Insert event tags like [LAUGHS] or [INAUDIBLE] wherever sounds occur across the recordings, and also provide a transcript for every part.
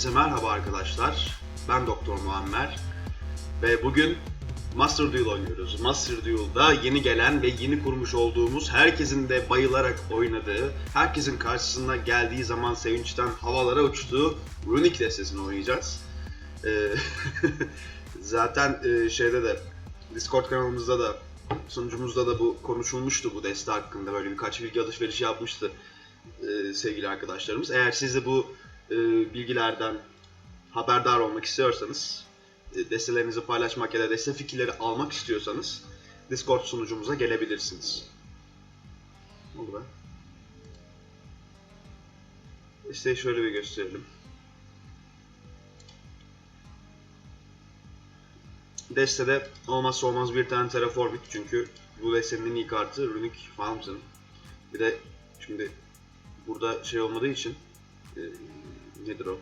Hepinize merhaba arkadaşlar. Ben Doktor Muammer. Ve bugün Master Duel oynuyoruz. Master Duel'da yeni gelen ve yeni kurmuş olduğumuz, herkesin de bayılarak oynadığı, herkesin karşısına geldiği zaman sevinçten havalara uçtuğu Runic destesini oynayacağız. Ee, [LAUGHS] zaten e, şeyde de Discord kanalımızda da sunucumuzda da bu konuşulmuştu bu deste hakkında böyle birkaç bilgi alışverişi yapmıştı e, sevgili arkadaşlarımız. Eğer siz de bu e, bilgilerden haberdar olmak istiyorsanız, e, destelerinizi paylaşmak ya da deste fikirleri almak istiyorsanız Discord sunucumuza gelebilirsiniz. Ne oldu be? Desteği şöyle bir gösterelim. Destede olmazsa olmaz bir tane Terraforming çünkü bu destenin en iyi kartı Runic Fountain. Bir de şimdi burada şey olmadığı için e, nedir o?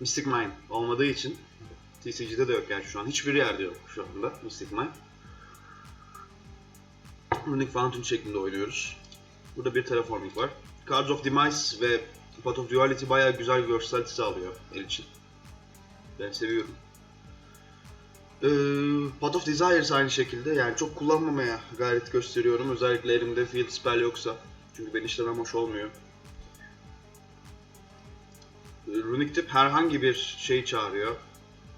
Mystic Mine olmadığı için TCG'de de yok yani şu an. Hiçbir yerde yok şu anda Mystic Mine. Runic Fountain şeklinde oynuyoruz. Burada bir Terraforming var. Cards of Demise ve Path of Duality bayağı güzel versatility sağlıyor el için. Ben seviyorum. Ee, Path of Desires aynı şekilde yani çok kullanmamaya gayret gösteriyorum. Özellikle elimde field spell yoksa. Çünkü ben işlemem hoş olmuyor. Runic tip herhangi bir şey çağırıyor.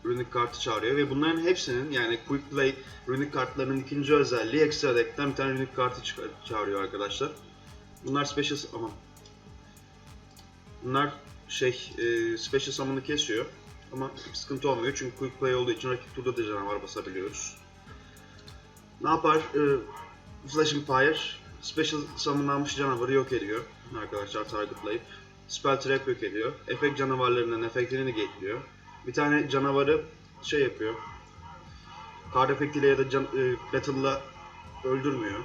Runic kartı çağırıyor ve bunların hepsinin yani Quick Play Runic kartlarının ikinci özelliği ekstra deck'ten bir tane Runic kartı çağırıyor arkadaşlar. Bunlar special ama bunlar şey e, special summon'ı kesiyor. Ama sıkıntı olmuyor çünkü quick play olduğu için rakip turda da canavar basabiliyoruz. Ne yapar? Ee, Flashing Fire, Special Summonlanmış canavarı yok ediyor arkadaşlar targetlayıp. Spell Trap yok ediyor. Efekt canavarlarının efektini gateliyor. Bir tane canavarı şey yapıyor. Card efektiyle ya da can, e, battle'la öldürmüyor.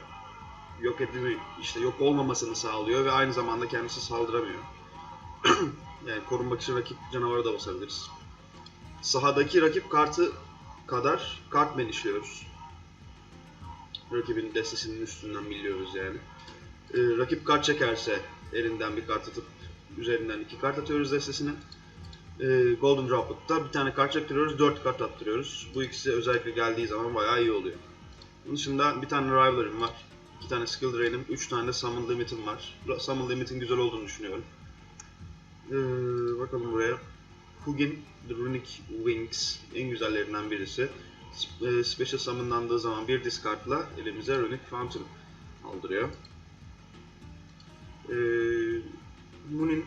Yok edimi işte yok olmamasını sağlıyor ve aynı zamanda kendisi saldıramıyor. [CLEARS THROAT] yani korunmak için rakip canavara da basabiliriz sahadaki rakip kartı kadar kart benişliyoruz. Rakibin destesinin üstünden biliyoruz yani. Ee, rakip kart çekerse elinden bir kart atıp üzerinden iki kart atıyoruz destesine. Ee, Golden Droplet'ta bir tane kart çektiriyoruz, dört kart attırıyoruz. Bu ikisi özellikle geldiği zaman bayağı iyi oluyor. Bunun dışında bir tane Rivalry'm var. iki tane Skill Drain'im, üç tane de Summon Limit'im var. Summon Limit'in güzel olduğunu düşünüyorum. Ee, bakalım buraya. Hugin The Runic Wings en güzellerinden birisi. E, Special summonlandığı zaman bir discardla elimize Runic Fountain aldırıyor. Ee, Munin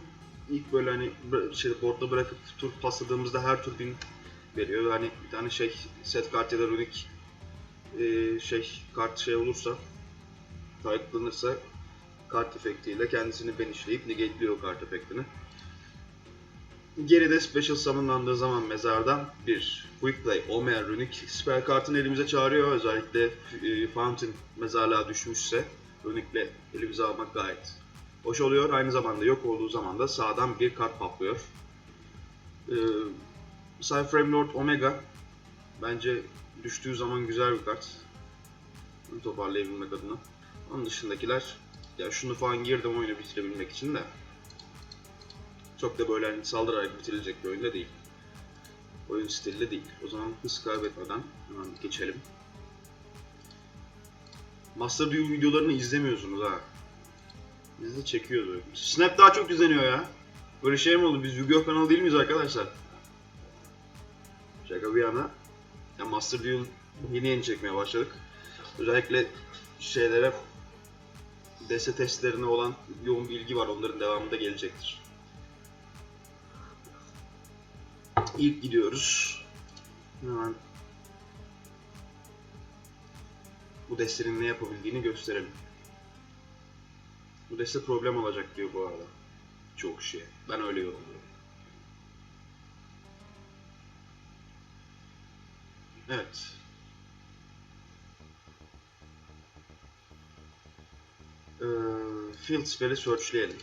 ilk böyle hani şey boardda bırakıp tur pasladığımızda her tur bin veriyor. Hani bir tane şey set kart ya da Runic e, şey kart şey olursa targetlanırsa kart efektiyle kendisini benişleyip negate'liyor kart efektini. Geride Special Summonlandığı zaman mezardan bir Quick Play olmayan Runic spell kartını elimize çağırıyor. Özellikle e, Fountain mezarlığa düşmüşse Runic'le elimize almak gayet hoş oluyor. Aynı zamanda yok olduğu zaman da sağdan bir kart patlıyor. Ee, Cyframe Lord Omega bence düştüğü zaman güzel bir kart. Bunu toparlayabilmek adına. Onun dışındakiler ya şunu falan girdim oyunu bitirebilmek için de çok da böyle hani saldırarak bitirilecek bir oyunda değil. Oyun stili değil. O zaman hız kaybetmeden hemen geçelim. Master Duel videolarını izlemiyorsunuz ha. Biz de çekiyoruz öyle. Snap daha çok izleniyor ya. Böyle şey mi oldu? Biz Yu-Gi-Oh kanalı değil miyiz arkadaşlar? Şaka bir yana. Ya Master Duel yeni yeni çekmeye başladık. Özellikle şeylere DS testlerine olan yoğun bir ilgi var. Onların devamında gelecektir. İlk gidiyoruz. Hemen bu destenin ne yapabildiğini gösterelim. Bu deste problem olacak diyor bu arada. Çok şey. Ben öyle yorumluyorum. Evet. Ee, field spell'i searchleyelim.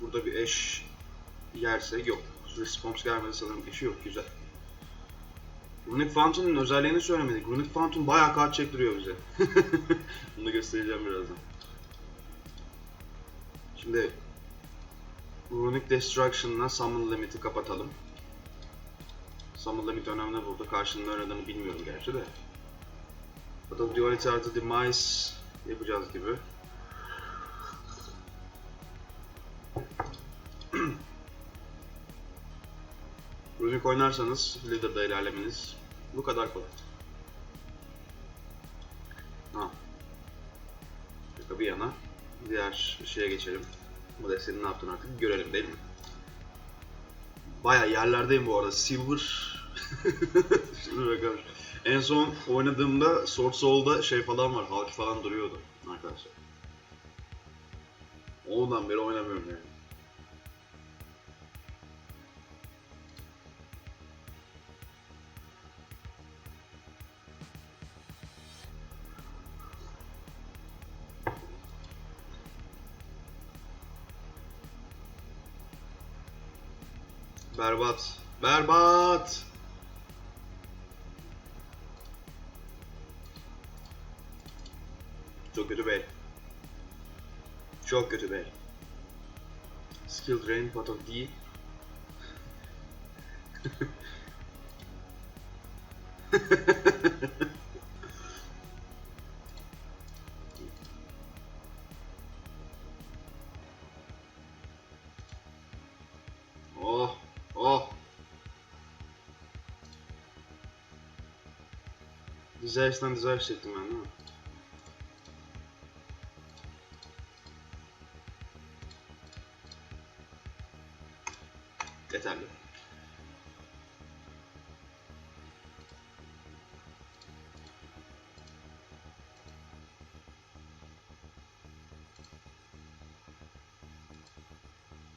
Burada bir eş yerse yok. Response gelmedi sanırım eşi yok. Güzel. Runic Fountain'ın özelliğini söylemedik. Runic Fountain bayağı kart çektiriyor bize. [LAUGHS] Bunu göstereceğim birazdan. Şimdi Runic Destruction'la Summon Limit'i kapatalım. Summon Limit önemli burada. Karşılığında oynadığını bilmiyorum gerçi de. Battle Duality artı Demise yapacağız gibi. [CLEARS THROAT] Runic oynarsanız Leader'da ilerlemeniz bu kadar kolay. Ha. Şaka bir yana diğer şeye geçelim. Bu da senin ne yaptığını artık görelim değil mi? Baya yerlerdeyim bu arada. Silver. [LAUGHS] Şuna bakalım. En son oynadığımda Sword Soul'da şey falan var. Hulk falan duruyordu arkadaşlar. Ondan beri oynamıyorum yani. Berbat. Berbat. Çok kötü bey. Çok kötü bey. Skill drain, pot of D. [LAUGHS] Desires'den Desires çektim ben değil mi? Yeterli.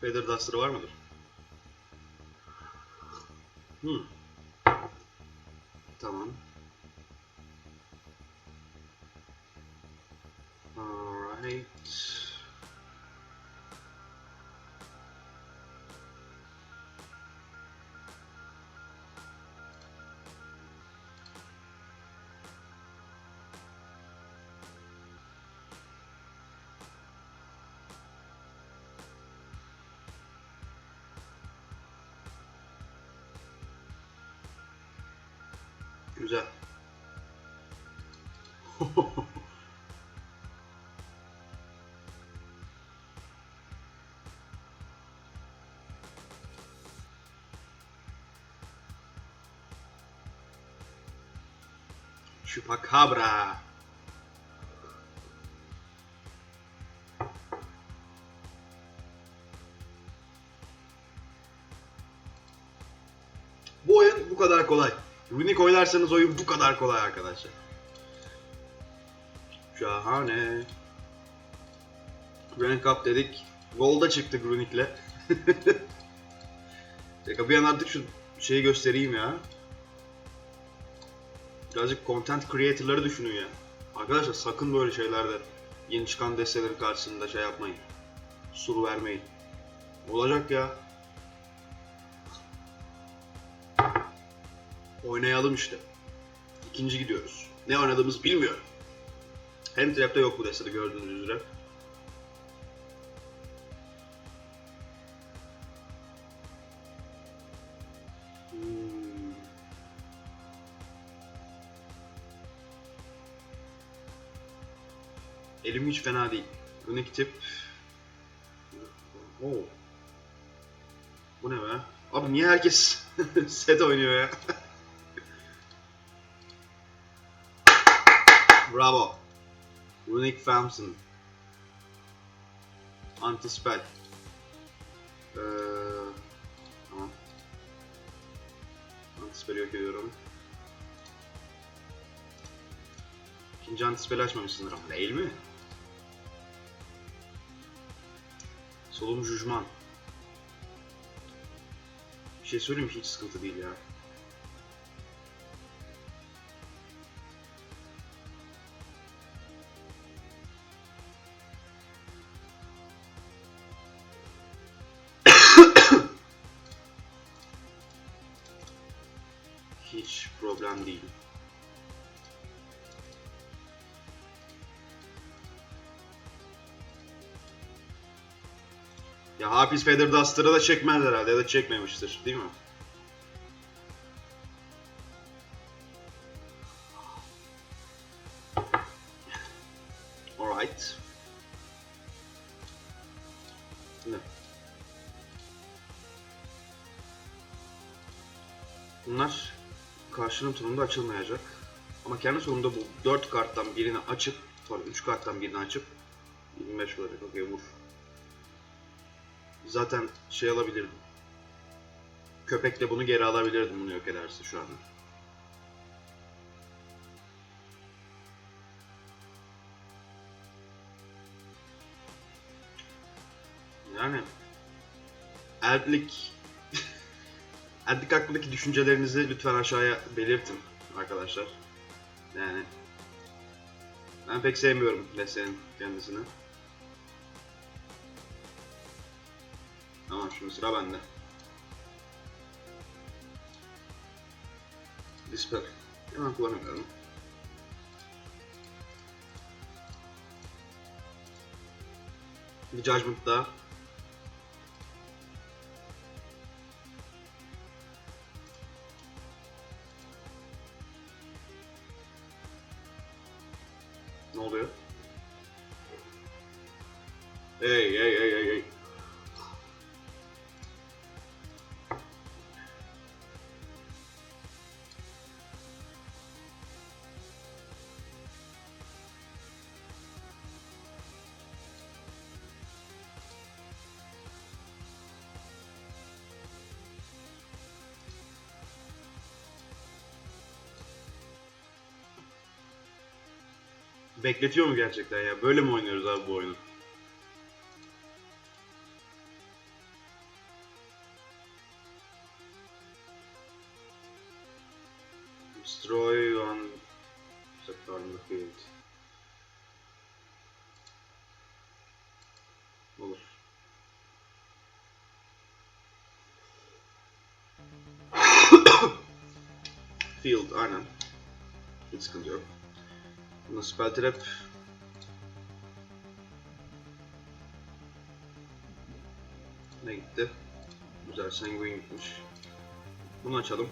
Feather Duster var mıdır? Hmm. Güzel. [LAUGHS] Chupacabra. Runic oynarsanız oyun bu kadar kolay arkadaşlar. Şahane. Rank up dedik. Gold'a çıktık Runic'le. Şaka [LAUGHS] bir an artık şu şeyi göstereyim ya. Birazcık content creator'ları düşünün ya. Arkadaşlar sakın böyle şeylerde yeni çıkan destelerin karşısında şey yapmayın. Sur vermeyin. Olacak ya. Oynayalım işte. İkinci gidiyoruz. Ne oynadığımız bilmiyorum. Hem trap'te yok bu destede gördüğünüz üzere. Hmm. Elim hiç fena değil. Runic tip. Oo. Bu ne be? Abi niye herkes [LAUGHS] set oynuyor ya? [LAUGHS] Bravo. Runic Famson. Anti-spell. Ee, tamam. Anti-spell'i yok ediyorum. İkinci anti-spell'i açmamışsındır ama değil mi? Solum Jujman. Bir şey söyleyeyim? Hiç sıkıntı değil ya. Problem değil. Ya Hafiz Feather Duster'ı da çekmez herhalde ya da çekmemiştir değil mi? Karşının turunda açılmayacak. Ama kendi turunda bu 4 karttan birini açıp, pardon 3 karttan birini açıp 25 olacak. Okey vur. Zaten şey alabilirdim. Köpekle bunu geri alabilirdim bunu yok ederse şu anda. Yani Elflik Elflik hakkındaki düşüncelerinizi lütfen aşağıya belirtin arkadaşlar. Yani ben pek sevmiyorum Leslie'nin kendisini. Tamam şimdi sıra bende. Dispel. Hemen kullanamıyorum. Bir Judgment daha. Bekletiyor mu gerçekten ya? Böyle mi oynuyoruz abi bu oyunu? Destroy one sector in the field. Olur. [COUGHS] Field aynen. Hiç sıkıntı yok. Buna spell trap. Ne gitti? Güzel sanguine gitmiş. Bunu açalım.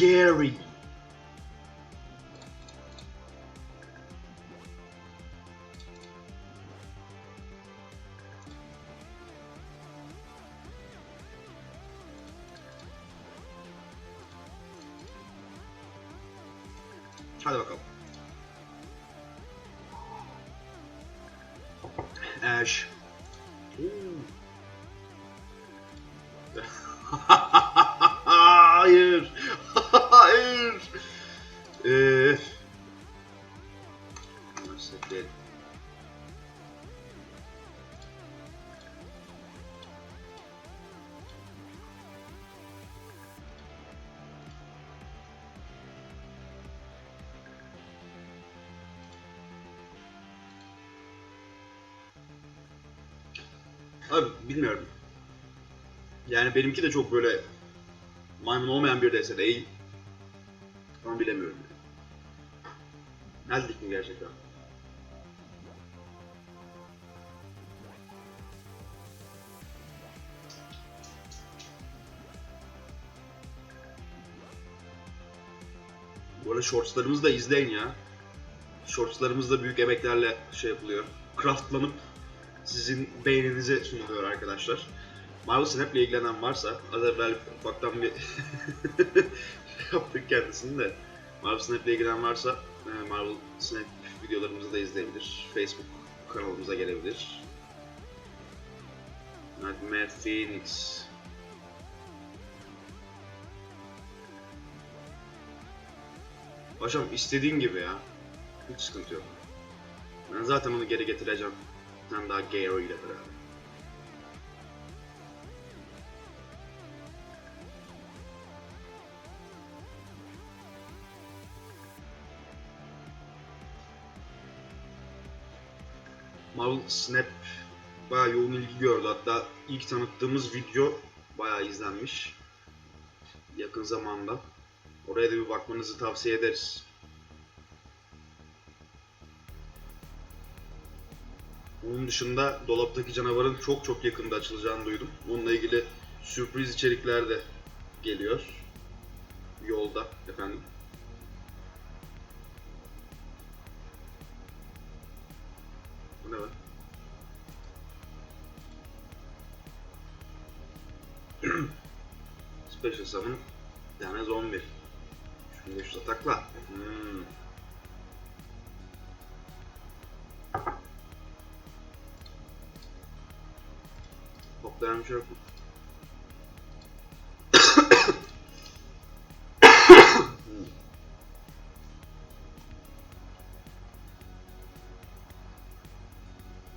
Gary. Abi bilmiyorum. Yani benimki de çok böyle maymun olmayan bir dese değil. Ama bilemiyorum. Yani. Neldik mi gerçekten? Bu arada shortslarımızı da izleyin ya. Shortslarımız da büyük emeklerle şey yapılıyor. Craftlanıp sizin beğeninize sunuluyor arkadaşlar. Marvel Snap'le ilgilenen varsa, az evvel ufaktan bir [LAUGHS] yaptık kendisini de. Marvel Snap'le ilgilenen varsa e, Marvel Snap videolarımızı da izleyebilir. Facebook kanalımıza gelebilir. Nightmare Phoenix. Paşam istediğin gibi ya. Hiç sıkıntı yok. Ben zaten onu geri getireceğim. Tane daha Garo ile beraber. Marvel Snap bayağı yoğun ilgi gördü. Hatta ilk tanıttığımız video bayağı izlenmiş. Yakın zamanda. Oraya da bir bakmanızı tavsiye ederiz. Onun dışında dolaptaki canavarın çok çok yakında açılacağını duydum. Onunla ilgili sürpriz içerikler de geliyor. Yolda efendim. Bu ne be? [CLEARS THROAT] Special Summon tane zombi. 3500 atakla. Hmm. Toplayan bir şey yok.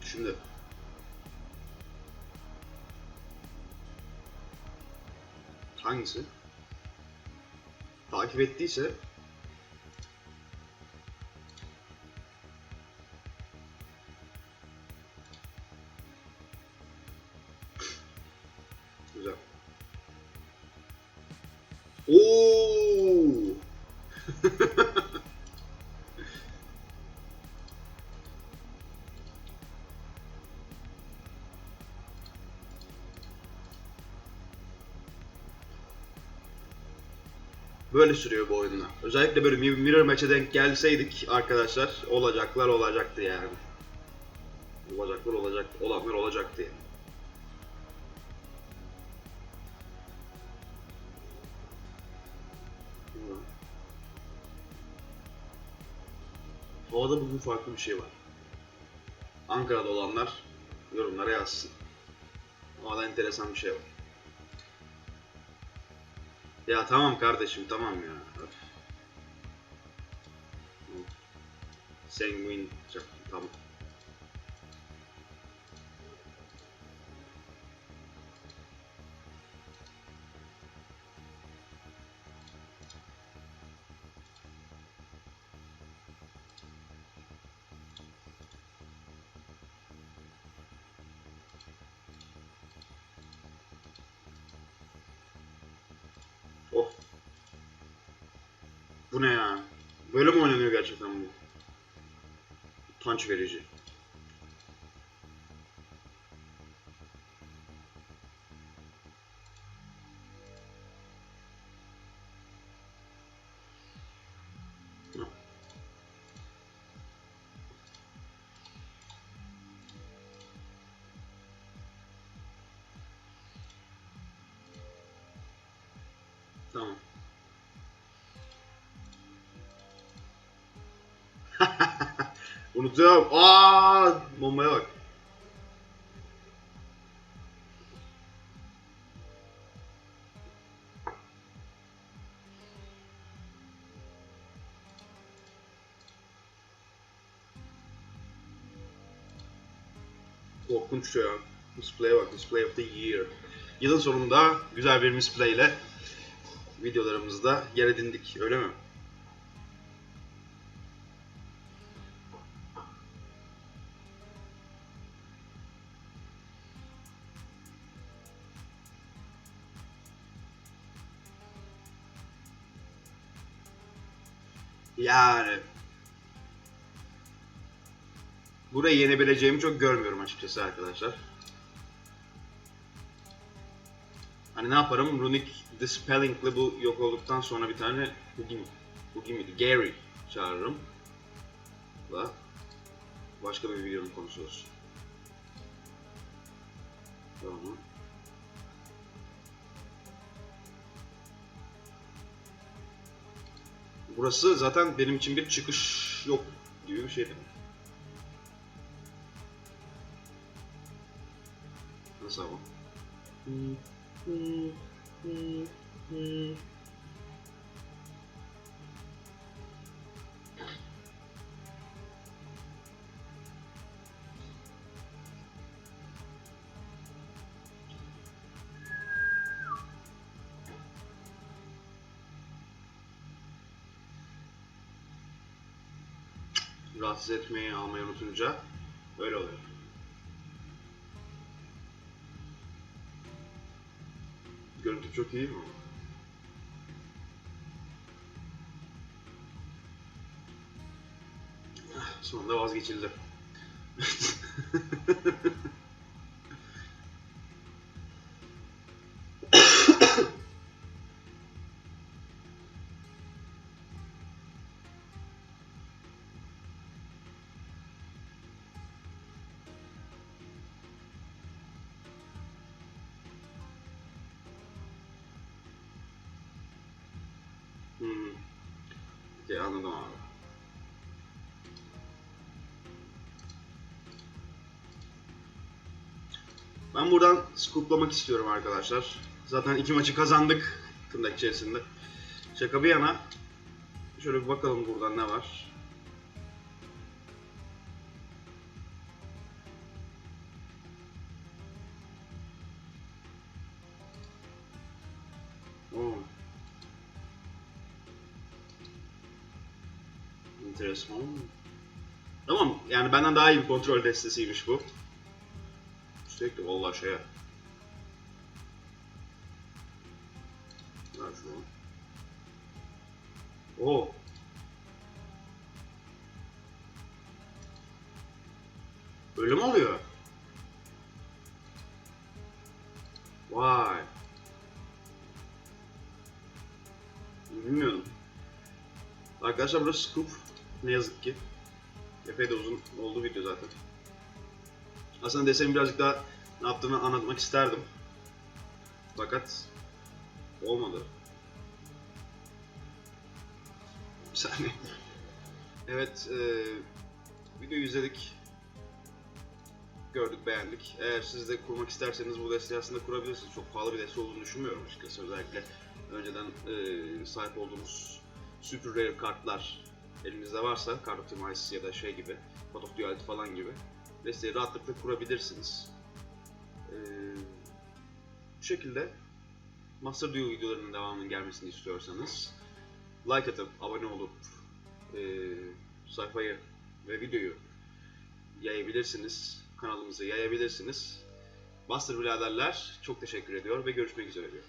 Şimdi hangisi? Takip ettiyse Oo! Böyle sürüyor bu oyunlar. Özellikle böyle mirror match'e denk gelseydik arkadaşlar olacaklar olacaktı yani. Olacaklar olacak, olanlar olacaktı yani. Havada bugün farklı bir şey var. Ankara'da olanlar yorumlara yazsın. Havada enteresan bir şey var. Ya tamam kardeşim tamam ya. Sanguine çok- tamam. Monte Verde. Então, Unutuyorum. Aa, bombaya bak. Korkunç ya. Display'e bak. Display of the Year. Yılın sonunda güzel bir misplay ile videolarımızda yer edindik. Öyle mi? Burayı yenebileceğimi çok görmüyorum açıkçası arkadaşlar. Hani ne yaparım? Runic Dispelling'le bu yok olduktan sonra bir tane Hugi mi? Hugi miydi? Gary çağırırım. Da başka bir videonun konusu olsun. Tamam. Burası zaten benim için bir çıkış yok gibi bir şey demek. Ama? Rahatsız etmeyi almayı unutunca böyle oluyor. Görüntü çok iyi mi? Ah, sonunda vazgeçildi. [LAUGHS] Okey anladım abi. Ben buradan scooplamak istiyorum arkadaşlar. Zaten iki maçı kazandık tırnak içerisinde. Şaka bir yana. Şöyle bir bakalım buradan ne var. Benden daha iyi bir kontrol destesiymiş bu. Sürekli vallahi şeye. Ver şunu. Oo. Öyle mi oluyor? Vay. Bilmiyordum. Arkadaşlar burası scoop. Ne yazık ki. Epey de uzun oldu video zaten. Aslında desenin birazcık daha ne yaptığını anlatmak isterdim. Fakat olmadı. Bir saniye. Evet, e, videoyu izledik. Gördük, beğendik. Eğer siz de kurmak isterseniz bu desteği aslında kurabilirsiniz. Çok pahalı bir deste olduğunu düşünmüyorum açıkçası. Özellikle önceden e, sahip olduğumuz super rare kartlar elinizde varsa, Card Optimize ya da şey gibi, Pot of Duality falan gibi desteği rahatlıkla kurabilirsiniz. Ee, bu şekilde Master Duel videolarının devamının gelmesini istiyorsanız like atıp, abone olup e, sayfayı ve videoyu yayabilirsiniz. Kanalımızı yayabilirsiniz. Master biraderler çok teşekkür ediyor ve görüşmek üzere diyor.